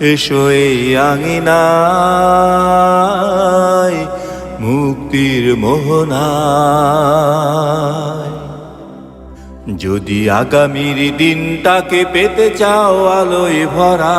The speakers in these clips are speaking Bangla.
এসো এই আঙিনায় মুক্তির মোহনায়। যদি আগামীর দিনটাকে পেতে চাও আলোয় ভরা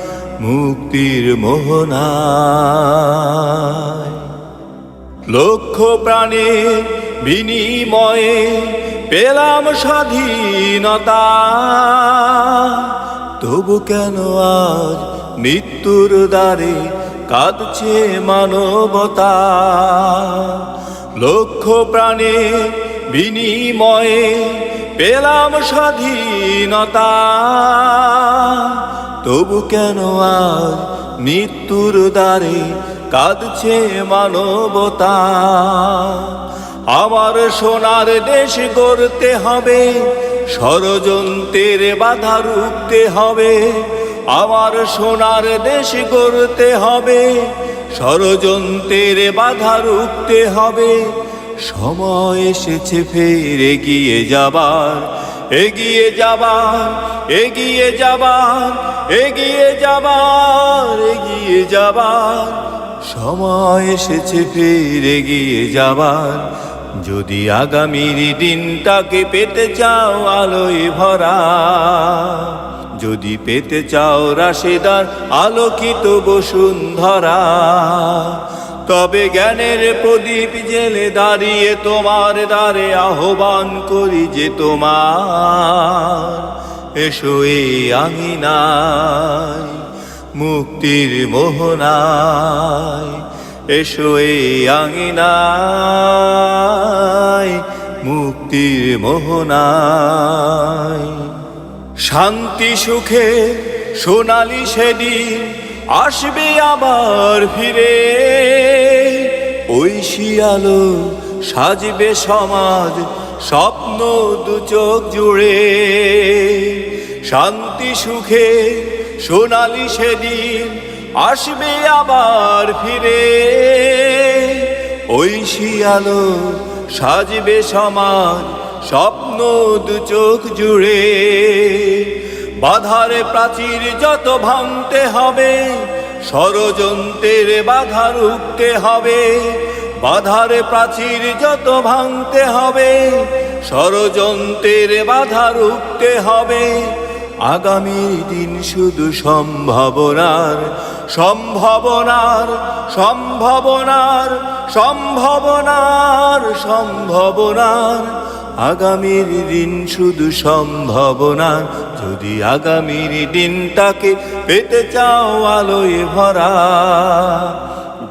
মুক্তির মোহনায়। লক্ষ প্রাণের বিনিময়ে পেলাম স্বাধীনতা। তবু কেন আজ মৃত্যুর দ্বারে কাঁদছে মানবতা? লক্ষ প্রাণের বিনিময়ে পেলাম স্বাধীনতা। তবু কেন আজ মৃত্যুর দ্বারে কাঁদছে মানবতা? আমার সোনার দেশ গড়তে হবে, ষড়যন্ত্রের বাধা রুখতে হবে। আমার সোনার দেশ গড়তে হবে, ষড়যন্ত্রের বাধা রুখতে হবে। সময় এসেছে ফের এগিয়ে যাবার এগিয়ে যাবার এগিয়ে যাবার এগিয়ে যাবার এগিয়ে যাবার। সময় এসেছে ফের এগিয়ে যাবার। যদি আগামীর দিনটাকে পেতে চাও আলোয় ভরা, যদি পেতে চাও রাশেদার আলোকিত বসুন্ধরা তবে জ্ঞানের প্রদীপ জেলে দাঁড়িয়ে তোমার দ্বারে আহ্বান করি যে তোমার, এসো এই আঙিনায়, মুক্তির মোহনায়, এসো এই আঙিনায়, মুক্তির মোহনায়। শান্তি, সুখে সোনালি সেদিন আসবে আবার ফিরে। ঐশী আলো সাজবে সমাজ স্বপ্ন দু চোখ জুড়ে। শান্তি, সুখে সোনালি সেদিন আসবে আবার ফিরে। ঐশী আলো সাজবে সমাজ স্বপ্ন দু চোখ জুড়ে। বাধারে প্রাচীর যত ভাঙতে হবে, ষড়যন্ত্রের বাধা রুখতে হবে। বাধারে প্রাচীর যত ভাঙতে হবে, ষড়যন্ত্রের বাধা রুখতে হবে। আগামী দিন শুধু সম্ভাবনার সম্ভাবনার সম্ভাবনার সম্ভাবনার সম্ভাবনার। আগামীর দিন শুধু সম্ভাবনার, যদি আগামীর দিনটাকে পেতে চাও আলোয় ভরা।